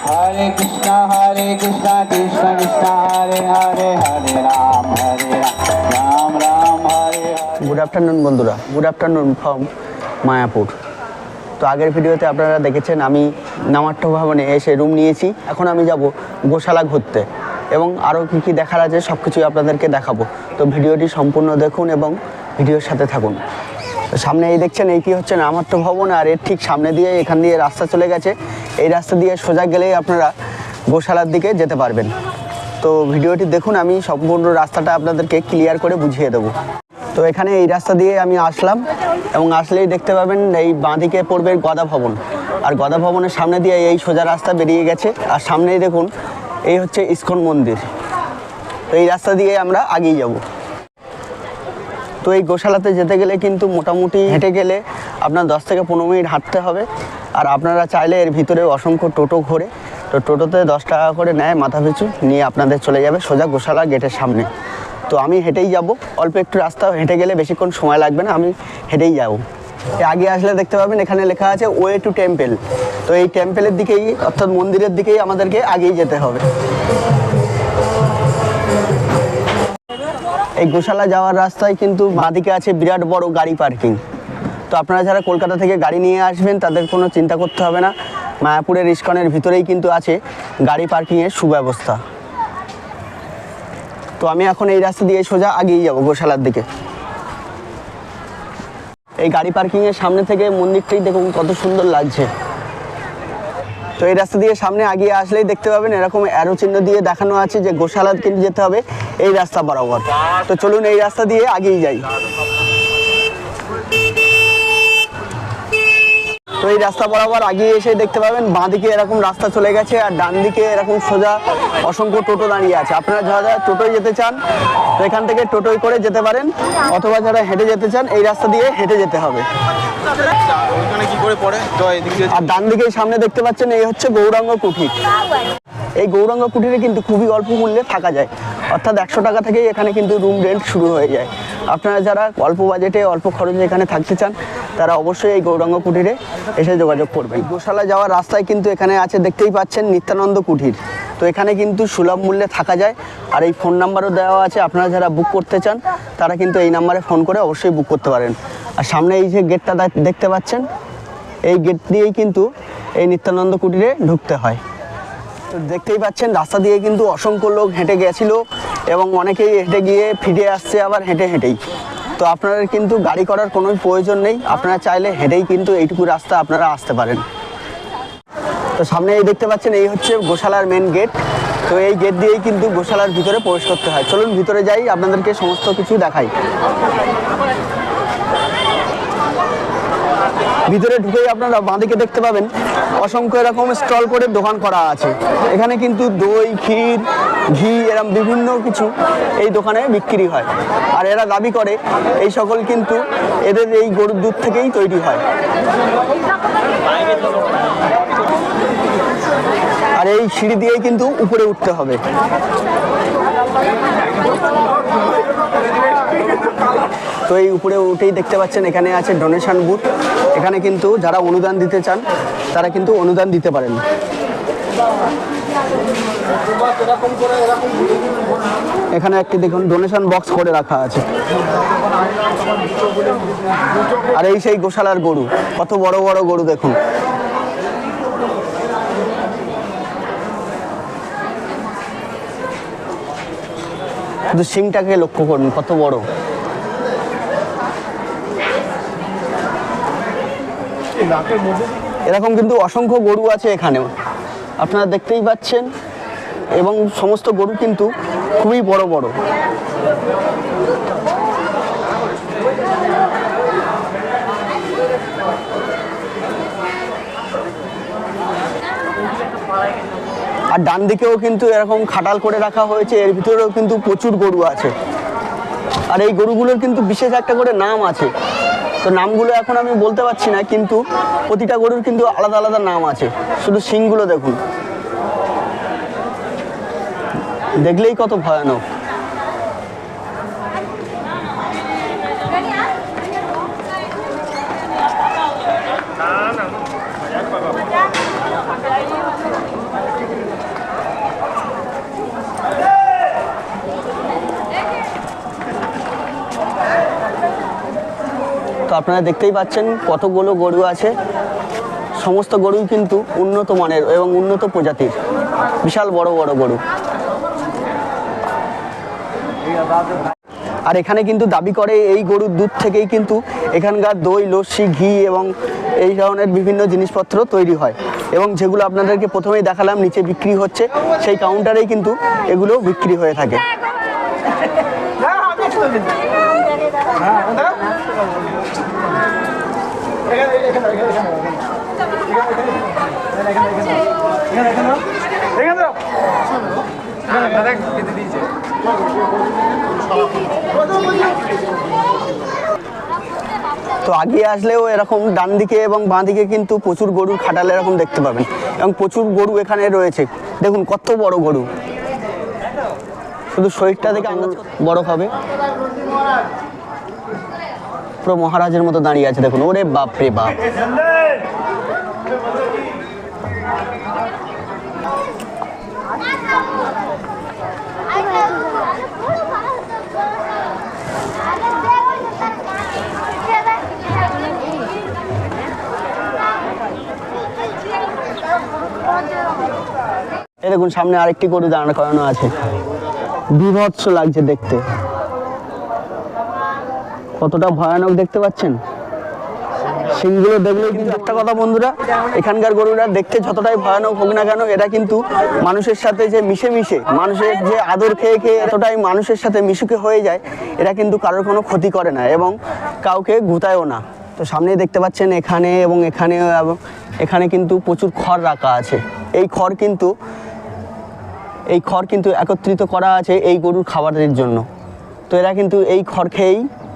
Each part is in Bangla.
হরে কৃষ্ণ হরে কৃষ্ণ কৃষ্ণ কৃষ্ণ হরে হরে হরে রাম হরে রাম রাম হরে গুড আফটারনুন বন্ধুরা। গুড আফটারনুন ফ্রম মায়াপুর তো আগের ভিডিওতে আপনারা দেখেছেন, আমি নামাট্য ভবনে এসে রুম নিয়েছি। এখন আমি যাব গোশালা ঘুরতে। এবং আরও কী কী দেখার আছে সব কিছুই আপনাদেরকে দেখাবো। তো ভিডিওটি সম্পূর্ণ দেখুন এবং ভিডিওর সাথে থাকুন। সামনে এই দেখছেন এইটি হচ্ছে নামাট্য ভবন, আর এর ঠিক সামনে দিয়ে এখান দিয়ে রাস্তা চলে গেছে। এই রাস্তা দিয়ে সোজা গেলেই আপনারা গোশালার দিকে যেতে পারবেন। তো ভিডিওটি দেখুন, আমি সম্পূর্ণ রাস্তাটা আপনাদেরকে ক্লিয়ার করে বুঝিয়ে দেবো। তো এখানে এই রাস্তা দিয়ে আমি আসলাম, এবং আসলেই দেখতে পাবেন এই বাঁদিকে পড়বে গদা ভবন। আর গদা ভবনের সামনে দিয়ে এই সোজা রাস্তা বেরিয়ে গেছে। আর সামনেই দেখুন, এই হচ্ছে ইস্কন মন্দির। তো এই রাস্তা দিয়ে আমরা আগেই যাব। তো এই গোশালাতে যেতে গেলে কিন্তু মোটামুটি হেঁটে গেলে আপনার দশ থেকে পনেরো মিনিট হাঁটতে হবে। আর আপনারা চাইলে এর ভিতরে অসংখ্য টোটো ঘোরে। তো টোটোতে দশ টাকা করে নেয় মাথা পিছু নিয়ে আপনাদের চলে যাবে সোজা গোশালা গেটের সামনে। তো আমি হেঁটেই যাব। অল্প একটু রাস্তা হেঁটে গেলে বেশিক্ষণ সময় লাগবে না আমি হেঁটেই যাব। আগে আসলে দেখতে পাবেন এখানে লেখা আছে ওয়ে টু টেম্পেল তো এই টেম্পেলের দিকেই অর্থাৎ মন্দিরের দিকেই আমাদেরকে আগেই যেতে হবে। এই গোশালা যাওয়ার রাস্তায় কিন্তু বাঁদিকে আছে বিরাট বড় গাড়ি পার্কিং। তো আপনারা যারা কলকাতা থেকে গাড়ি নিয়ে আসবেন, তাদের কোনো চিন্তা করতে হবে না। মায়াপুরের ইস্কনের ভিতরেই কিন্তু আছে গাড়ি পার্কিংয়ের সুব্যবস্থা। তো আমি এখন এই রাস্তা দিয়ে সোজা আগিয়ে যাব গোশালার দিকে। এই গাড়ি পার্কিংয়ের সামনে থেকে মন্দিরটাই দেখুন কত সুন্দর লাগছে। তো এই রাস্তা দিয়ে সামনে আগিয়ে আসলেই দেখতে পাবেন এরকম অ্যারো চিহ্ন দিয়ে দেখানো আছে যে গোশালা কিন্তু যেতে হবে এই রাস্তা বরাবর। তো চলুন এই রাস্তা দিয়ে আগিয়ে যাই। তো এই রাস্তা বরাবর আগে এসে দেখতে পাবেন বাঁ দিকে এরকম রাস্তা চলে গেছে আর ডান দিকে এরকম সোজা অসংখ্য টোটো দাঁড়িয়ে আছে। আপনারা যারা যারা টোটোয় যেতে চান তো এখান থেকে টোটোয় করে যেতে পারেন অথবা যারা হেঁটে যেতে চান এই রাস্তা দিয়ে হেঁটে যেতে হবে। আর ডান দিকে সামনে দেখতে পাচ্ছেন এই হচ্ছে গৌরাঙ্গ কুঠির। এই গৌরাঙ্গ কুঠিরে কিন্তু খুবই অল্প মূল্যে থাকা যায়। অর্থাৎ একশো টাকা থেকেই এখানে কিন্তু রুম রেন্ট শুরু হয়ে যায়। আপনারা যারা অল্প বাজেটে অল্প খরচে এখানে থাকতে চান তারা অবশ্যই এই গৌরাঙ্গ কুঠিরে এসে যোগাযোগ করবেন। গোশালা যাওয়ার রাস্তায় কিন্তু এখানে আছে, দেখতেই পাচ্ছেন, নিত্যানন্দ কুঠির তো এখানে কিন্তু সুলভ মূল্যে থাকা যায়। আর এই ফোন নাম্বারও দেওয়া আছে, আপনারা যারা বুক করতে চান, তারা কিন্তু এই নাম্বারে ফোন করে অবশ্যই বুক করতে পারেন। আর সামনে এই যে গেটটা দেখতে পাচ্ছেন, এই গেট দিয়েই কিন্তু এই নিত্যানন্দ কুটিরে ঢুকতে হয়। তো দেখতেই পাচ্ছেন, রাস্তা দিয়ে কিন্তু অসংখ্য লোক হেঁটে গেছিল এবং অনেকেই হেঁটে গিয়ে ফিরে আসছে, আবার হেঁটে হেঁটেই। তো আপনাদের কিন্তু গাড়ি করার কোনো প্রয়োজন নেই। আপনারা চাইলে হেঁটেই কিন্তু এইটুকু রাস্তা আপনারা আসতে পারেন। তো সামনে এই দেখতে পাচ্ছেন, এই হচ্ছে গোশালার মেন গেট তো এই গেট দিয়েই কিন্তু গোশালার ভিতরে প্রবেশ করতে হয়। চলুন ভিতরে যাই, আপনাদেরকে সমস্ত কিছু দেখাই। ভিতরে ঢুকেই আপনারা বাঁদিকে দেখতে পাবেন অসংখ্য এরকম স্টল করে দোকান করা আছে। এখানে কিন্তু দই, ক্ষীর, ঘি এরকম বিভিন্ন কিছু এই দোকানে বিক্রি হয়। আর এরা দাবি করে, এই সকল কিন্তু এদের এই গরুর দুধ থেকেই তৈরি হয়। আর এই সিঁড়ি দিয়েই কিন্তু উপরে উঠতে হবে। তো এই উপরে উঠেই দেখতে পাচ্ছেন, এখানে আছে ডোনেশন বুথ এখানে কিন্তু যারা অনুদান দিতে চান, তারা কিন্তু অনুদান দিতে পারেন। এখানে একটি দেখুন ডোনেশন বক্স করে রাখা আছে। আর এই সেই গোশালার গরু, কত বড় বড় গরু দেখুন। শুধু সিংটাকে লক্ষ্য করুন, কত বড়। এরকম কিন্তু অসংখ্য গরু আছে এখানেও। আপনারা দেখতেই পাচ্ছেন। এবং সমস্ত গরু কিন্তু খুবই বড় বড়। আর ডান দিকেও কিন্তু এরকম খাটাল করে রাখা হয়েছে। এর ভিতরেও কিন্তু প্রচুর গরু আছে। আর এই গরুগুলোর কিন্তু বিশেষ একটা করে নাম আছে। তো নামগুলো এখন আমি বলতে পারছি না, কিন্তু প্রতিটা গরুর কিন্তু আলাদা আলাদা নাম আছে। শুধু শিংগুলো দেখুন। দেখলেই কত ভয়ানক। তো আপনারা দেখতেই পাচ্ছেন কতগুলো গরু আছে। সমস্ত গরুই কিন্তু উন্নত মানের এবং উন্নত প্রজাতির। বিশাল বড় বড় গরু। আর এখানে কিন্তু দাবি করে এই গরুর দুধ থেকেই কিন্তু এখানকার দই, লস্যি, ঘি এবং এই ধরনের বিভিন্ন জিনিসপত্র তৈরি হয়। এবং যেগুলো আপনাদেরকে প্রথমেই দেখালাম, নিচে বিক্রি হচ্ছে, সেই কাউন্টারেই কিন্তু এগুলো বিক্রি হয়ে থাকে। তো আগিয়ে আসলেও এরকম ডান দিকে এবং বাঁ দিকে কিন্তু প্রচুর গরুর খাটাল এরকম দেখতে পাবেন। এবং প্রচুর গরু এখানে রয়েছে। দেখুন, কত বড় গরু। শুধু শরীরটা দেখে আন্দাজ বড় হবে পুরো মহারাজের মতো দাঁড়িয়ে আছে, দেখুন। ওরে বাপ রে বাপ। এই দেখুন, সামনে আরেকটি গরু দাঁড় করানো আছে। বিভৎস লাগছে দেখতে। কতটা ভয়ানক দেখতে পাচ্ছেন? সিংগুলো দেখলেও কিন্তু একটা কথা বন্ধুরা, এখানকার গরুরা দেখতে যতটাই ভয়ানক হোক না কেন, এরা কিন্তু মানুষের সাথে যে মিশে মিশে, মানুষের যে আদর খেয়ে খেয়ে এতটাই মানুষের সাথে মিশুকে হয়ে যায়, এরা কিন্তু কারোর কোনো ক্ষতি করে না এবং কাউকে গুতায়ও না। তো সামনে দেখতে পাচ্ছেন এখানে এবং এখানে এবং এখানে কিন্তু প্রচুর খড় রাখা আছে। এই খড় কিন্তু, এই খড় কিন্তু একত্রিত করা আছে এই গরুর খাবারের জন্য। তো এরা কিন্তু এই খড় খেয়েই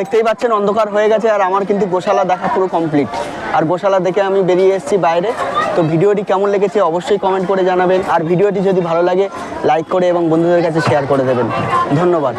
দেখতেই পাচ্ছেন অন্ধকার হয়ে গেছে আর আমার কিন্তু গোশালা দেখা পুরো কমপ্লিট আর গোশালা দেখে আমি বেরিয়ে এসেছি বাইরে। তো ভিডিওটি কেমন লেগেছে অবশ্যই কমেন্ট করে জানাবেন। আর ভিডিওটি যদি ভালো লাগে লাইক করে এবং বন্ধুদের কাছে শেয়ার করে দেবেন। ধন্যবাদ।